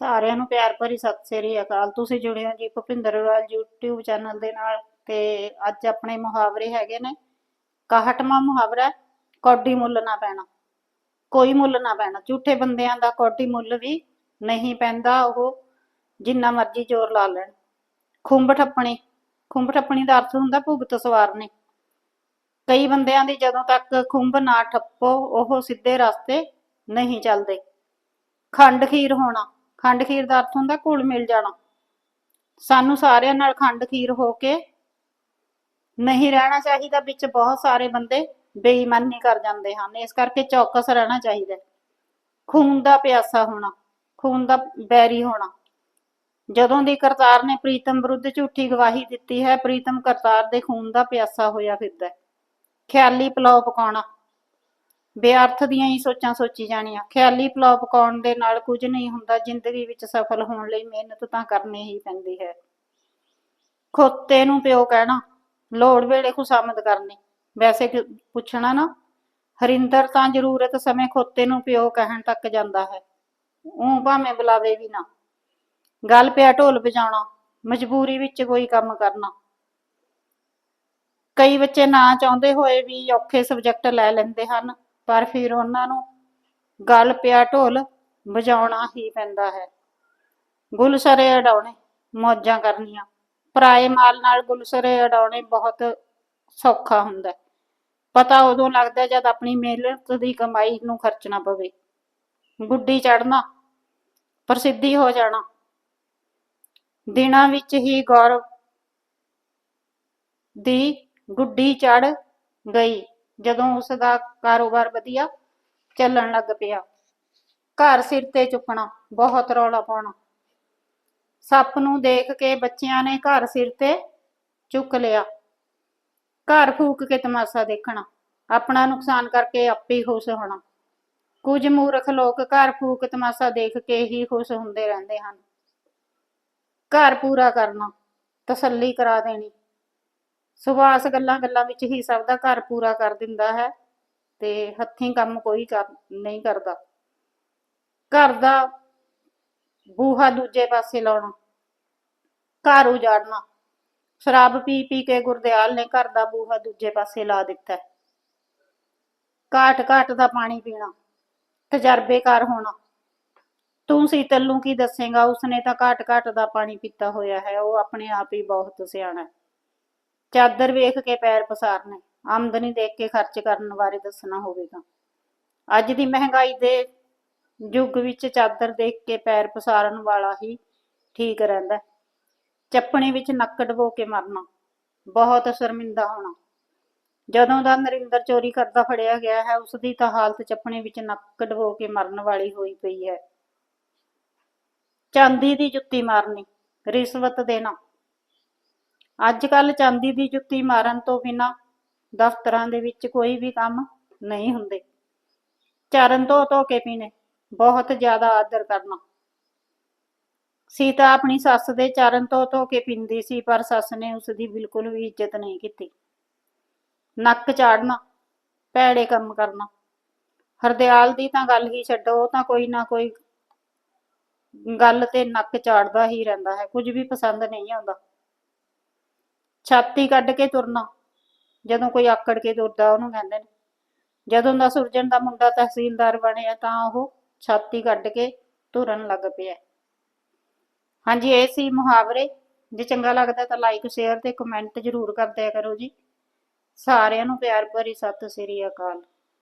ਸਾਰਿਆਂ ਨੂੰ ਪਿਆਰ ਭਰੀ ਸਤਿ ਸ੍ਰੀ ਅਕਾਲ। ਤੁਸੀਂ ਜੁੜੇ ਹੋ ਜੀ ਭੁਪਿੰਦਰ ਰਾਜ YouTube ਚੈਨਲ ਦੇ ਨਾਲ ਤੇ ਅੱਜ ਆਪਣੇ ਮੁਹਾਵਰੇ ਹੈਗੇ ਨੇ। 61ਵਾਂ ਮੁਹਾਵਰਾ ਕੌਡੀ ਮੁੱਲ ਨਾ ਪੈਣਾ। ਕੋਈ ਮੁੱਲ ਨਾ ਪੈਣਾ। ਝੂਠੇ ਬੰਦਿਆਂ ਦਾ ਕੌਡੀ ਮੁੱਲ ਵੀ ਨਹੀਂ ਪੈਂਦਾ ਉਹ, ਜਿੰਨਾ ਮਰਜ਼ੀ ਜ਼ੋਰ ਲਾ ਲੈਣ। ਖੁੰਬ ਠੱਪਣੀ ਖੁੰਬ ਠੱਪਣੀ ਦਾ ਅਰਥ ਹੁੰਦਾ ਭੁਗਤ ਸਵਾਰਨੇ। ਕਈ ਬੰਦਿਆਂ ਦੀ ਜਦੋਂ ਤੱਕ ਖੁੰਬ ਨਾ ਠੱਪੋ, ਉਹ ਸਿੱਧੇ ਰਸਤੇ ਨਹੀਂ ਚੱਲਦੇ। ਖੰਡ ਖੀਰ ਹੋਣਾ। ਖੰਡ ਖੀਰ ਦਾ ਅਰਥ ਹੁੰਦਾ ਘੁਲ ਮਿਲ ਜਾਣਾ। ਸਾਨੂੰ ਸਾਰਿਆਂ ਨਾਲ ਖੰਡ ਖੀਰ ਹੋ ਕੇ ਨਹੀਂ ਰਹਿਣਾ ਚਾਹੀਦਾ, ਵਿੱਚ ਬਹੁਤ ਸਾਰੇ ਬੰਦੇ ਬੇਈਮਾਨੀ ਕਰ ਜਾਂਦੇ ਹਨ। ਇਸ ਕਰਕੇ ਚੌਕਸ ਰਹਿਣਾ ਚਾਹੀਦਾ ਖੂਨ ਦਾ ਪਿਆਸਾ ਹੋਣਾ, ਖੂਨ ਦਾ ਬੈਰੀ ਹੋਣਾ। ਜਦੋਂ ਦੀ ਕਰਤਾਰ ਨੇ ਪ੍ਰੀਤਮ ਵਿਰੁੱਧ ਝੂਠੀ ਗਵਾਹੀ ਦਿੱਤੀ ਹੈ, ਪ੍ਰੀਤਮ ਕਰਤਾਰ ਦੇ ਖੂਨ ਦਾ ਪਿਆਸਾ ਹੋਇਆ ਫਿਰਦਾ ਖਿਆਲੀ ਪਲਾਓ ਪਕਾਉਣਾ। ਬੇਅਰਥ ਦੀਆਂ ਹੀ ਸੋਚਾਂ ਸੋਚੀ ਜਾਣੀਆਂ। ਖਿਆਲੀ ਪਲਾਓ ਪਕਾਉਣ ਦੇ ਨਾਲ ਕੁਝ ਨਹੀਂ ਹੁੰਦਾ। ਜ਼ਿੰਦਗੀ ਵਿੱਚ ਸਫਲ ਹੋਣ ਲਈ ਮਿਹਨਤ ਤਾਂ ਕਰਨੀ ਹੀ ਪੈਂਦੀ ਹੈ। ਖੋਤੇ ਨੂੰ ਪਿਓ ਕਹਿਣਾ, ਲੋੜ ਵੇਲੇ ਖੁਸ਼ਾਮਦ ਕਰਨੀ। ਵੈਸੇ ਪੁੱਛਣਾ ਨਾ, ਹਰਿੰਦਰ ਤਾਂ ਜ਼ਰੂਰਤ ਸਮੇਂ ਖੋਤੇ ਨੂੰ ਪਿਓ ਕਹਿਣ ਤੱਕ ਜਾਂਦਾ ਹੈ। ਉਹ ਭਾਵੇਂ ਬੁਲਾਵੇ ਵੀ ਨਾ। ਗੱਲ ਪਿਆ ਢੋਲ ਵਜਾਉਣਾ, ਮਜਬੂਰੀ ਵਿੱਚ ਕੋਈ ਕੰਮ ਕਰਨਾ। ਕਈ ਬੱਚੇ ਨਾ ਚਾਹੁੰਦੇ ਹੋਏ ਵੀ ਔਖੇ ਸਬਜੈਕਟ ਲੈ ਲੈਂਦੇ ਹਨ। ਪਰ ਫਿਰ ਉਹਨਾਂ ਨੂੰ ਗੱਲ ਪਿਆ ਢੋਲ ਵਜਾਉਣਾ ਹੀ ਪੈਂਦਾ ਹੈ। ਗੁਲਸਰੇ ਉਡਾਉਣੇ ਮੌਜਾਂ ਕਰਨੀਆਂ। ਪਰਾਏ ਮਾਲ ਨਾਲ ਗੁਲਸਰੇ ਉਡਾਉਣੇ ਬਹੁਤ ਸੌਖਾ ਹੁੰਦਾ ਪਤਾ ਉਦੋਂ ਲੱਗਦਾ ਜਦ ਆਪਣੀ ਮਿਹਨਤ ਦੀ ਕਮਾਈ ਨੂੰ ਖਰਚਣਾ ਪਵੇ। ਗੁੱਡੀ ਚੜਨਾ ਪ੍ਰਸਿੱਧੀ ਹੋ ਜਾਣਾ। ਦਿਨਾਂ ਵਿੱਚ ਹੀ ਗੌਰਵ ਦੀ ਗੁੱਡੀ ਚੜ ਗਈ। ਜਦੋਂ ਉਸ ਦਾ ਕਾਰੋਬਾਰ ਵਧੀਆ ਚੱਲਣ ਲੱਗ ਪਿਆ। ਘਰ ਸਿਰ ਤੇ ਚੁੱਕਣਾ, ਬਹੁਤ ਰੌਲਾ ਪਾਉਣਾ। ਸੱਪ ਨੂੰ ਦੇਖ ਕੇ ਬੱਚਿਆਂ ਨੇ ਘਰ ਸਿਰ ਤੇ ਚੁੱਕ ਲਿਆ। ਘਰ ਫੂਕ ਕੇ ਤਮਾਸ਼ਾ ਦੇਖਣਾ, ਆਪਣਾ ਨੁਕਸਾਨ ਕਰਕੇ ਆਪੇ ਖੁਸ਼ ਹੋਣਾ। ਕੁਝ ਮੂਰਖ ਲੋਕ ਘਰ ਫੂਕ ਤਮਾਸ਼ਾ ਦੇਖ ਕੇ ਹੀ ਖੁਸ਼ ਹੁੰਦੇ ਰਹਿੰਦੇ ਹਨ। ਘਰ ਪੂਰਾ ਕਰਨਾ, ਤਸੱਲੀ ਕਰਾ ਦੇਣੀ ਸੁਭਾਸ ਗੱਲਾਂ ਗੱਲਾਂ ਵਿੱਚ ਹੀ ਸਭ ਦਾ ਘਰ ਪੂਰਾ ਕਰ ਦਿੰਦਾ ਹੈ ਤੇ ਹੱਥੀਂ ਕੰਮ ਕੋਈ ਕਰ ਨਹੀਂ ਕਰਦਾ। ਘਰ ਦਾ ਬੂਹਾ ਦੂਜੇ ਪਾਸੇ ਲਾਉਣਾ, ਘਰ ਉਜਾੜਨਾ, ਸ਼ਰਾਬ ਪੀ ਪੀ ਕੇ ਗੁਰਦਿਆਲ ਨੇ ਘਰ ਦਾ ਬੂਹਾ ਦੂਜੇ ਪਾਸੇ ਲਾ ਦਿੱਤਾ ਘਾਟ ਘਾਟ ਦਾ ਪਾਣੀ ਪੀਣਾ ਤਜਰਬੇਕਾਰ ਹੋਣਾ। ਤੂੰ ਸੀਤਲ ਨੂੰ ਕੀ ਦੱਸੇਗਾ, ਉਸਨੇ ਤਾਂ ਘਾਟ ਘਾਟ ਦਾ ਪਾਣੀ ਪੀਤਾ ਹੋਇਆ ਹੈ, ਉਹ ਆਪਣੇ ਆਪ ਹੀ ਬਹੁਤ ਸਿਆਣਾ ਹੈ। ਚਾਦਰ ਵੇਖ ਕੇ ਪੈਰ ਪਸਾਰਨੇ, ਆਮਦਨੀ ਦੇਖ ਕੇ ਖਰਚ ਕਰਨ ਬਾਰੇ ਦੱਸਣਾ ਹੋਵੇਗਾ। ਅੱਜ ਦੀ ਮਹਿੰਗਾਈ ਦੇ ਯੁੱਗ ਵਿੱਚ ਚਾਦਰ ਦੇਖ ਕੇ ਪੈਰ ਪਸਾਰਨ ਵਾਲਾ ਹੀ ਠੀਕ ਰਹਿੰਦਾ ਚੱਪਣੀ ਵਿੱਚ ਨੱਕ ਡਬੋ ਕੇ ਮਰਨਾ, ਬਹੁਤ ਸ਼ਰਮਿੰਦਾ ਹੋਣਾ। ਜਦੋਂ ਦਾ ਨਰਿੰਦਰ ਚੋਰੀ ਕਰਦਾ ਫੜਿਆ ਗਿਆ ਹੈ ਉਸ ਦੀ ਤਾਂ ਹਾਲਤ ਚੱਪਣੀ ਵਿੱਚ ਨੱਕ ਡਬੋ ਕੇ ਮਰਨ ਵਾਲੀ ਹੋਈ ਪਈ ਹੈ। ਚਾਂਦੀ ਦੀ ਜੁੱਤੀ ਮਾਰਨੀ, ਰਿਸ਼ਵਤ ਦੇਣਾ ਅੱਜ ਕੱਲ ਚਾਂਦੀ ਦੀ ਜੁੱਤੀ ਮਾਰਨ ਤੋਂ ਬਿਨਾ ਦਫ਼ਤਰਾਂ ਦੇ ਵਿੱਚ ਕੋਈ ਵੀ ਕੰਮ ਨਹੀਂ ਹੁੰਦੇ। ਚਰਨ ਤੋਂ ਧੋ ਕੇ ਪੀਣੇ, ਬਹੁਤ ਜ਼ਿਆਦਾ ਆਦਰ ਕਰਨਾ। ਸੀਤਾ ਆਪਣੀ ਸੱਸ ਦੇ ਚਰਨ ਤੋਂ ਧੋ ਕੇ ਪੀਂਦੀ ਸੀ, ਪਰ ਸੱਸ ਨੇ ਉਸ ਦੀ ਬਿਲਕੁਲ ਵੀ ਇੱਜ਼ਤ ਨਹੀਂ ਕੀਤੀ। ਨੱਕ ਚਾੜਨਾ, ਭੈੜੇ ਕੰਮ ਕਰਨਾ। ਹਰਦਿਆਲ ਦੀ ਤਾਂ ਗੱਲ ਹੀ ਛੱਡੋ, ਉਹ ਤਾਂ ਕੋਈ ਨਾ ਕੋਈ ਗੱਲ ਤੇ ਨੱਕ ਚਾੜਦਾ ਹੀ ਰਹਿੰਦਾ ਹੈ, ਕੁਝ ਵੀ ਪਸੰਦ ਨਹੀਂ ਆਉਂਦਾ। ਛਾਤੀ ਕੱਢ ਕੇ ਤੁਰਨਾ। ਜਦੋਂ ਕੋਈ ਆਕੜ ਕੇ ਤੁਰਦਾ, ਉਹਨੂੰ ਕਹਿੰਦੇ ਨੇ। ਜਦੋਂ ਦਾ ਸੁਰਜਣ ਦਾ ਮੁੰਡਾ ਤਹਿਸੀਲਦਾਰ ਬਣਿਆ, ਤਾਂ ਉਹ ਛਾਤੀ ਕੱਢ ਕੇ ਤੁਰਨ ਲੱਗ ਪਿਆ। ਹਾਂਜੀ, ਇਹ ਸੀ ਮੁਹਾਵਰੇ। ਜੇ ਚੰਗਾ ਲੱਗਦਾ ਤਾਂ ਲਾਈਕ ਸ਼ੇਅਰ ਤੇ ਕਮੈਂਟ ਜ਼ਰੂਰ ਕਰਦਿਆ ਕਰੋ ਜੀ। ਸਾਰਿਆਂ ਨੂੰ ਪਿਆਰ ਭਰੀ ਸਤਿ ਸ੍ਰੀ ਅਕਾਲ।